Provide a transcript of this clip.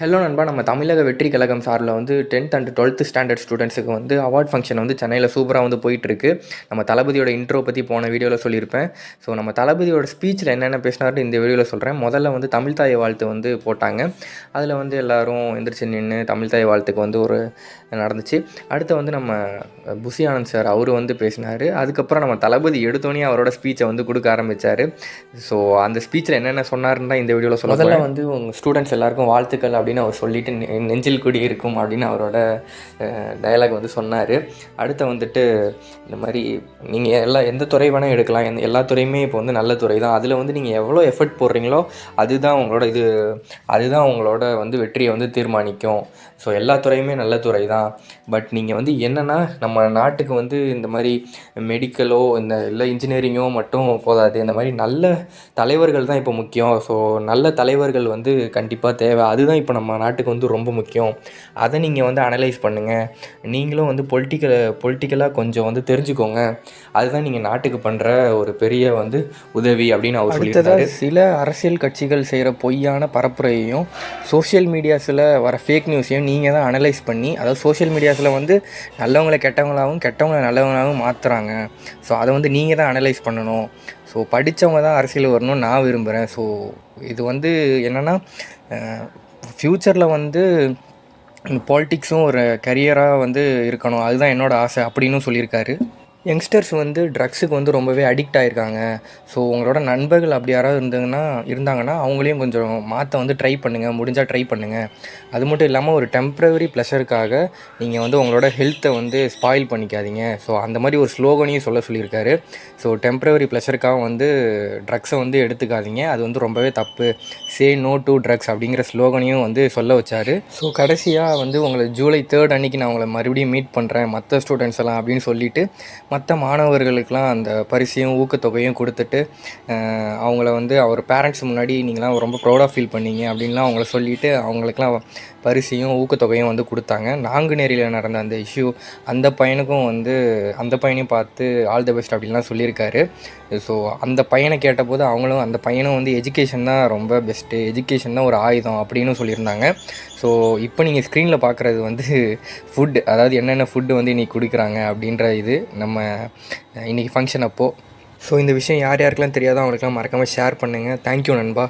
Hello நண்பா நம்ம தமிழக வெற்றி கழகம் சார்பில் வந்து டென்த் அண்ட் டுவெல்த் ஸ்டாண்டர்ட் ஸ்டூடெண்ட்ஸுக்கு வந்து அவார்ட் ஃபங்க்ஷன் வந்து சென்னையில் சூப்பராக வந்து போயிட்டுருக்கு. நம்ம தளபதியோட இன்ட்ரோ பற்றி போன வீடியோவில் சொல்லியிருப்பேன். ஸோ நம்ம தளபதியோட ஸ்பீச்சில் என்னென்ன பேசினாரு இந்த வீடியோவில் சொல்கிறேன் முதல்ல வந்து தமிழ் தாய் வாழ்த்து வந்து போட்டாங்க. அதில் வந்து எல்லாரும் எந்திரிச்சு நின்று தமிழ் தாய் வாழ்த்துக்கு வந்து ஒரு நடந்துச்சு. அடுத்து வந்து நம்ம புசி ஆனந்த் சார் அவர் வந்து பேசினார். அதுக்கப்புறம் நம்ம தளபதி எடுத்தோடனே அவரோட ஸ்பீச்சை வந்து கொடுக்க ஆரம்பித்தார் ஸோ அந்த ஸ்பீச்சில் என்னென்ன சொன்னாருன்னு தான் இந்த வீடியோவில் சொல்ல முதல்ல வந்து உங்கள் ஸ்டூடெண்ட்ஸ் எல்லாருக்கும் வாழ்த்துக்கள் அப்படின்னு அவர் சொல்லிட்டு நெ- நெஞ்சில் குடி இருக்கும் அப்படின்னு அவரோட டயலாக் வந்து சொன்னார். அடுத்து வந்துட்டு இந்த மாதிரி நீங்கள் எல்லா எந்த துறை வேணால் எடுக்கலாம். எந்த எல்லா துறையுமே இப்போ வந்து நல்ல துறை தான். அதில் வந்து நீங்கள் எவ்வளோ எஃபர்ட் போடுறீங்களோ அதுதான் உங்களோட இது அதுதான் உங்களோட வந்து வெற்றியை வந்து தீர்மானிக்கும். ஸோ எல்லா துறையுமே நல்ல துறை தான். பட் நீங்கள் வந்து என்னென்னா நம்ம நாட்டுக்கு வந்து இந்த மாதிரி மெடிக்கலோ இந்த இல்லை இன்ஜினியரிங்கோ மட்டும் போதாது. இந்த மாதிரி நல்ல தலைவர்கள் தான் இப்போ முக்கியம். ஸோ நல்ல தலைவர்கள் வந்து கண்டிப்பாக தேவை. அதுதான் இப்போ நம்ம நாட்டுக்கு வந்து ரொம்ப முக்கியம். அதை நீங்கள் வந்து அனலைஸ் பண்ணுங்கள் நீங்களும் வந்து பொலிட்டிக்கல் பொலிட்டிக்கலாக கொஞ்சம் வந்து தெரிஞ்சுக்கோங்க. அதுதான் நீங்கள் நாட்டுக்கு பண்ணுற ஒரு பெரிய வந்து உதவி அப்படின்னு அவர் சொல்லியிருந்தாரு. சில அரசியல் கட்சிகள் செய்கிற பொய்யான பரப்புரையையும் சோஷியல் மீடியாஸில் வர ஃபேக் நியூஸையும் நீங்கள் தான் அனலைஸ் பண்ணி அதாவது சோஷியல் மீடியாஸில் வந்து நல்லவங்களை கெட்டவங்களாகவும் கெட்டவங்களை நல்லவங்களாகவும் மாற்றுறாங்க ஸோ அதை வந்து நீங்கள் தான் அனலைஸ் பண்ணணும். ஸோ படித்தவங்க தான் அரசியல் வரணும்னு நான் விரும்புகிறேன் ஸோ இது வந்து என்னென்னா ஃப்யூச்சரில் வந்து பாலிட்டிக்ஸும் ஒரு கரியராக வந்து இருக்கணும். அதுதான் என்னோடய ஆசை அப்படின்னு சொல்லியிருக்காரு. யங்ஸ்டர்ஸ் வந்து ட்ரக்ஸுக்கு வந்து ரொம்பவே அடிக்ட் ஆகிருக்காங்க ஸோ உங்களோட நண்பர்கள் அப்படி யாராவது இருந்தாங்கன்னா இருந்தாங்கன்னா அவங்களையும் கொஞ்சம் மாற்ற வந்து ட்ரை பண்ணுங்கள் முடிஞ்சால் ட்ரை பண்ணுங்கள் அது மட்டும் இல்லாமல் ஒரு டெம்ப்ரவரி ப்ளஷருக்காக நீங்கள் வந்து உங்களோட ஹெல்த்தை வந்து ஸ்பாயில் பண்ணிக்காதீங்க. ஸோ அந்த மாதிரி ஒரு ஸ்லோகனையும் சொல்ல சொல்லியிருக்காரு. ஸோ டெம்ப்ரவரி ப்ளஷருக்காக வந்து ட்ரக்ஸை வந்து எடுத்துக்காதீங்க. அது வந்து ரொம்பவே தப்பு. சே நோ டு ட்ரக்ஸ் அப்படிங்கிற ஸ்லோகனையும் வந்து சொல்ல வச்சார். ஸோ கடைசியாக வந்து உங்களை ஜூலை தேர்ட் அன்னைக்கு நான் உங்களை மறுபடியும் மீட் பண்ணுறேன் மற்ற ஸ்டூடெண்ட்ஸ் எல்லாம் அப்படின்னு சொல்லிட்டு மற்ற மாணவர்களுக்கெலாம் அந்த பரிசையும் ஊக்கத்தொகையும் கொடுத்துட்டு அவங்கள வந்து அவர் பேரண்ட்ஸ் முன்னாடி நீங்களாம் ரொம்ப ப்ரௌடாக ஃபீல் பண்ணீங்க அப்படின்லாம் அவங்கள சொல்லிட்டு அவங்களுக்குலாம் பரிசையும் ஊக்கத்தொகையும் வந்து கொடுத்தாங்க. நாங்குநேரியில் நடந்த அந்த இஷ்யூ அந்த பையனுக்கும் வந்து அந்த பையனையும் பார்த்து ஆல் த பெஸ்ட் அப்படின்லாம் சொல்லியிருக்காரு. ஸோ அந்த பையனை கேட்டபோது அவங்களும் அந்த பையனும் வந்து எஜுகேஷன் தான் ரொம்ப பெஸ்ட்டு எஜுகேஷன் தான் ஒரு ஆயுதம் அப்படின்னு சொல்லியிருந்தாங்க. ஸோ இப்போ நீங்கள் ஸ்க்ரீனில் பார்க்குறது வந்து ஃபுட் அதாவது என்னென்ன ஃபுட்டு வந்து இன்றைக்கி கொடுக்குறாங்க அப்படின்ற இது நம்ம நம்ம இன்றைக்கி ஃபங்க்ஷன் அப்போது ஸோ இந்த விஷயம் யார் யாருக்கெல்லாம் தெரியாதோ அவங்களுக்குலாம் மறக்காமல் ஷேர் பண்ணுங்கள் தேங்க்யூ நண்பா.